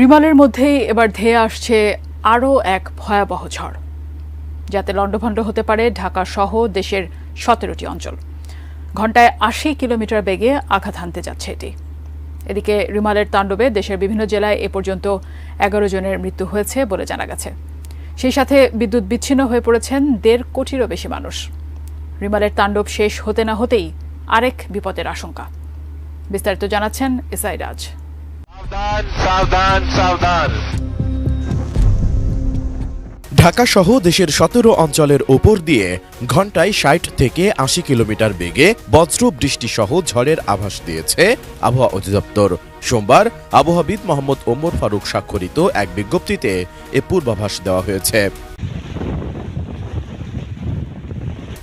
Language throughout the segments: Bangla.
রিমালের মধ্যেই এবার ধেয়ে আসছে আরও এক ভয়াবহ ঝড়, যাতে লণ্ডভণ্ড হতে পারে ঢাকা সহ দেশের সতেরোটি অঞ্চল। ঘন্টায় আশি কিলোমিটার বেগে আঘাত হানতে যাচ্ছে এটি। এদিকে রিমালের তাণ্ডবে দেশের বিভিন্ন জেলায় এ পর্যন্ত এগারো জনের মৃত্যু হয়েছে বলে জানা গেছে। সেই সাথে বিদ্যুৎ বিচ্ছিন্ন হয়ে পড়েছেন দেড় কোটিরও বেশি মানুষ। রিমালের তাণ্ডব শেষ হতে না হতেই আরেক বিপদের আশঙ্কা। বিস্তারিত জানাচ্ছেন এসআই রাজ। ঢাকা সহ দেশের সতেরো অঞ্চলের ওপর দিয়ে ঘন্টায় ষাট থেকে আশি কিলোমিটার বেগে বজ্র বৃষ্টি সহ ঝড়ের আভাস দিয়েছে আবহাওয়া অধিদপ্তর। সোমবার আবহাওয়াবিদ মোহাম্মদ ওমর ফারুক স্বাক্ষরিত এক বিজ্ঞপ্তিতে এ পূর্বাভাস দেওয়া হয়েছে।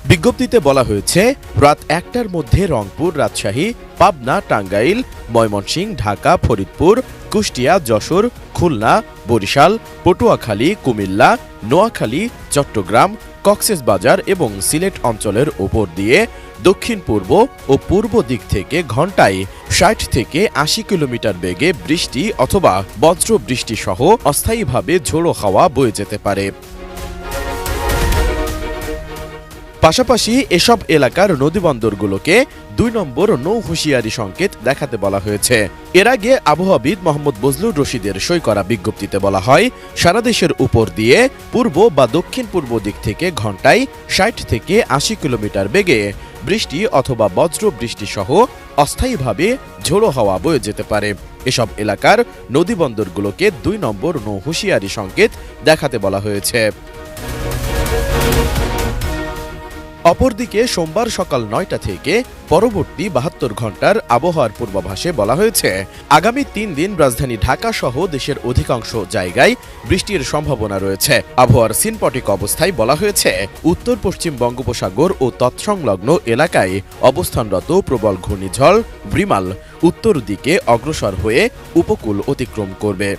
বিজ্ঞপ্তিতে বলা হয়েছে, রাত একটার মধ্যে রংপুর, রাজশাহী পাবনা, টাঙ্গাইল, ময়মনসিংহ, ঢাকা, ফরিদপুর, কুষ্টিয়া, যশোর, খুলনা, বরিশাল, পটুয়াখালী, কুমিল্লা, নোয়াখালী, চট্টগ্রাম কক্সেসবাজার এবং সিলেট অঞ্চলের ওপর দিয়ে দক্ষিণ পূর্ব ও পূর্ব দিক থেকে ঘন্টায় ষাট থেকে আশি কিলোমিটার বেগে বৃষ্টি অথবা বজ্র বৃষ্টি সহ অস্থায়ীভাবে ঝোড়ো হাওয়া বয়ে যেতে পারে। পাশাপাশি এসব এলাকার নদীবন্দরগুলোকে দুই নম্বর নৌ হুঁশিয়ারি সংকেত দেখাতে বলা হয়েছে। এর আগে আবহাওয়াবিদ মোহাম্মদ বজলুর রশিদের সই করা বিজ্ঞপ্তিতে বলা হয়, সারা দেশের উপর দিয়ে পূর্ব বা দক্ষিণ পূর্ব দিক থেকে ঘন্টায় ষাট থেকে আশি কিলোমিটার বেগে বৃষ্টি অথবা বজ্র বৃষ্টি সহ অস্থায়ীভাবে ঝোড়ো হাওয়া বয়ে যেতে পারে। এসব এলাকার নদীবন্দরগুলোকে দুই নম্বর নৌ হুঁশিয়ারি সংকেত দেখাতে বলা হয়েছে। অপরদিকে সোমবার সকাল নয়টা থেকে পরবর্তী বাহাত্তর ঘণ্টার আবহাওয়ার পূর্বাভাসে বলা হয়েছে, আগামী তিন দিন রাজধানী ঢাকা সহ দেশের অধিকাংশ জায়গায় বৃষ্টির সম্ভাবনা রয়েছে। আবহাওয়ার সিনপটিক অবস্থায় বলা হয়েছে, উত্তর পশ্চিম বঙ্গোপসাগর ও তৎসংলগ্ন এলাকায় অবস্থানরত প্রবল ঘূর্ণিঝড়, ব্রিমাল উত্তর দিকে অগ্রসর হয়ে উপকূল অতিক্রম করবে।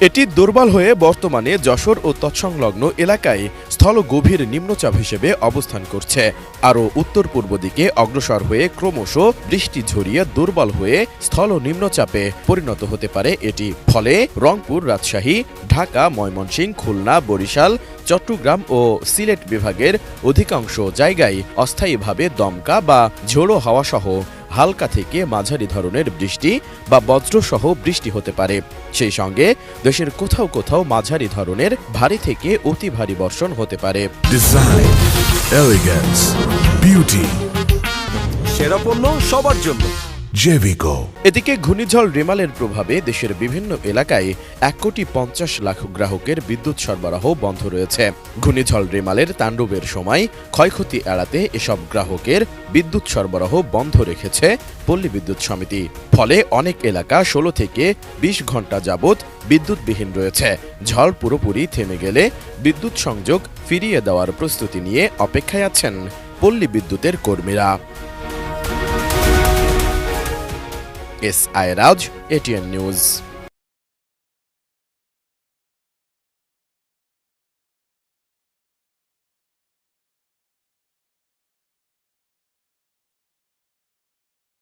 এটি দুর্বল হয়ে বর্তমানে যশোর ও তৎসংলগ্ন এলাকায় স্থল গভীর নিম্নচাপ হিসেবে অবস্থান করছে। আরও উত্তর পূর্ব দিকে অগ্রসর হয়ে ক্রমশ বৃষ্টি ঝরিয়ে দুর্বল হয়ে স্থল নিম্নচাপে পরিণত হতে পারে এটি। ফলে রংপুর, রাজশাহী, ঢাকা, ময়মনসিংহ, খুলনা, বরিশাল, চট্টগ্রাম ও সিলেট বিভাগের অধিকাংশ জায়গায় অস্থায়ীভাবে দমকা বা ঝোড়ো হাওয়া সহ হালকা থেকে মাঝারি ধরনের বৃষ্টি বা বজ্রসহ বৃষ্টি হতে পারে। সেই সঙ্গে দেশের কোথাও কোথাও মাঝারি ধরনের ভারী থেকে অতি ভারী বর্ষণ হতে পারে। সেরা পণ্য সবার জন্য। Jevico. এদিকে ঘূর্ণিঝড় রেমালের প্রভাবে দেশের বিভিন্ন এলাকায় এক কোটি পঞ্চাশ লাখ গ্রাহকের বিদ্যুৎ সরবরাহ বন্ধ রয়েছে। ঘূর্ণিঝড় রেমালের তাণ্ডবের সময় ক্ষয়ক্ষতি এড়াতে এসব গ্রাহকের বিদ্যুৎ সরবরাহ বন্ধ রেখেছে পল্লী বিদ্যুৎ সমিতি। ফলে অনেক এলাকা ষোলো থেকে বিশ ঘণ্টা যাবৎ বিদ্যুৎবিহীন রয়েছে। ঝড় পুরোপুরি থেমে গেলে বিদ্যুৎ সংযোগ ফিরিয়ে দেওয়ার প্রস্তুতি নিয়ে অপেক্ষায় আছেন পল্লী বিদ্যুতের কর্মীরা। S আয়রাজ ATN news